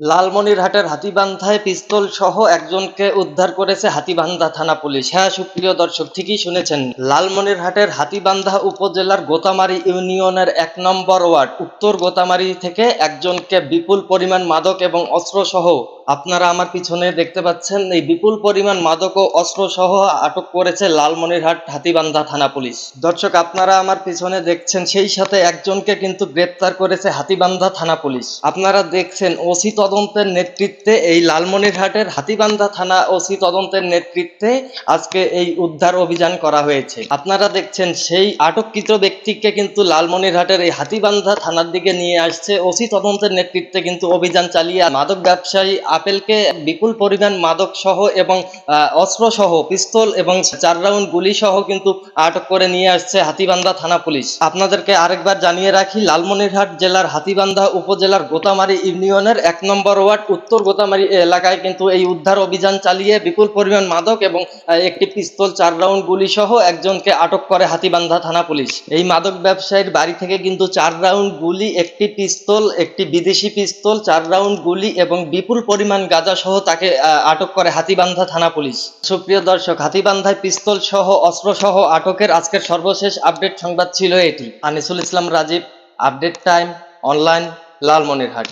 লালমনিরহাটের হাতিবান্ধায় পিস্তল সহ একজনকে উদ্ধার করেছে হাতিবান্ধা থানা পুলিশ। হ্যাঁ সুপ্রিয় দর্শক, ঠিকই শুনেছেন। লালমনিরহাটের হাতিবান্ধা উপজেলার গোতামারি ইউনিয়নের এক নম্বর ওয়ার্ড, উত্তর গোতামারি থেকে একজনকে বিপুল পরিমাণ মাদক এবং অস্ত্র সহ আপনারা আমার পিছনে দেখতে পাচ্ছেন এই বিপুল পরিমাণ মাদক ও অস্ত্র সহ আটক করেছে লালমনিরহাট হাতীবান্ধা থানা পুলিশ। দর্শক, আপনারা আমার পিছনে দেখছেন সেই সাথে একজনকে কিন্তু গ্রেপ্তার করেছে হাতীবান্ধা থানা পুলিশ। আপনারা দেখছেন ওসি তদন্তের নেতৃত্বে এই লালমনিরহাটের হাতীবান্ধা থানা ওসি তদন্তের নেতৃত্বে আজকে এই উদ্ধার অভিযান করা হয়েছে। আপনারা দেখছেন সেই আটককৃত ব্যক্তিকে কিন্তু লালমনিরহাটের এই হাতীবান্ধা থানার দিকে নিয়ে আসছে। ওসি তদন্তের নেতৃত্বে কিন্তু অভিযান চালিয়ে মাদক ব্যবসায়ী আপেলকে বিপুল পরিমাণ মাদক সহ এবং অস্ত্র সহ, পিস্তল এবং চার রাউন্ড গুলি সহ কিন্তু আটক করে নিয়ে আসছে হাতীবান্ধা থানা পুলিশ। আপনাদেরকে আরেকবার জানিয়ে রাখি, লালমনিরহাট জেলার হাতীবান্ধা উপজেলার গোতামারি ইউনিয়নের এক নম্বর ওয়ার্ড উত্তর গোতামারি এলাকায় কিন্তু এই উদ্ধার অভিযান চালিয়ে বিপুল পরিমাণ মাদক এবং একটি পিস্তল, চার রাউন্ড গুলি সহ একজনকে আটক করে হাতীবান্ধা থানা পুলিশ। এই মাদক ব্যবসায়ীর বাড়ি থেকে কিন্তু চার রাউন্ড গুলি, একটি পিস্তল, একটি বিদেশি পিস্তল, চার রাউন্ড গুলি এবং বিপুল পরিমাণ গাঁজা সহ তাকে আটক করে হাতিবান্ধা থানা পুলিশ। সুপ্রিয় দর্শক, হাতিবান্ধায় পিস্তল সহ অস্ত্র সহ আটকের আজকের সর্বশেষ আপডেট সংবাদ ছিল এটি। Anisul Islam Rajib, update time, online, Lalmonirhat.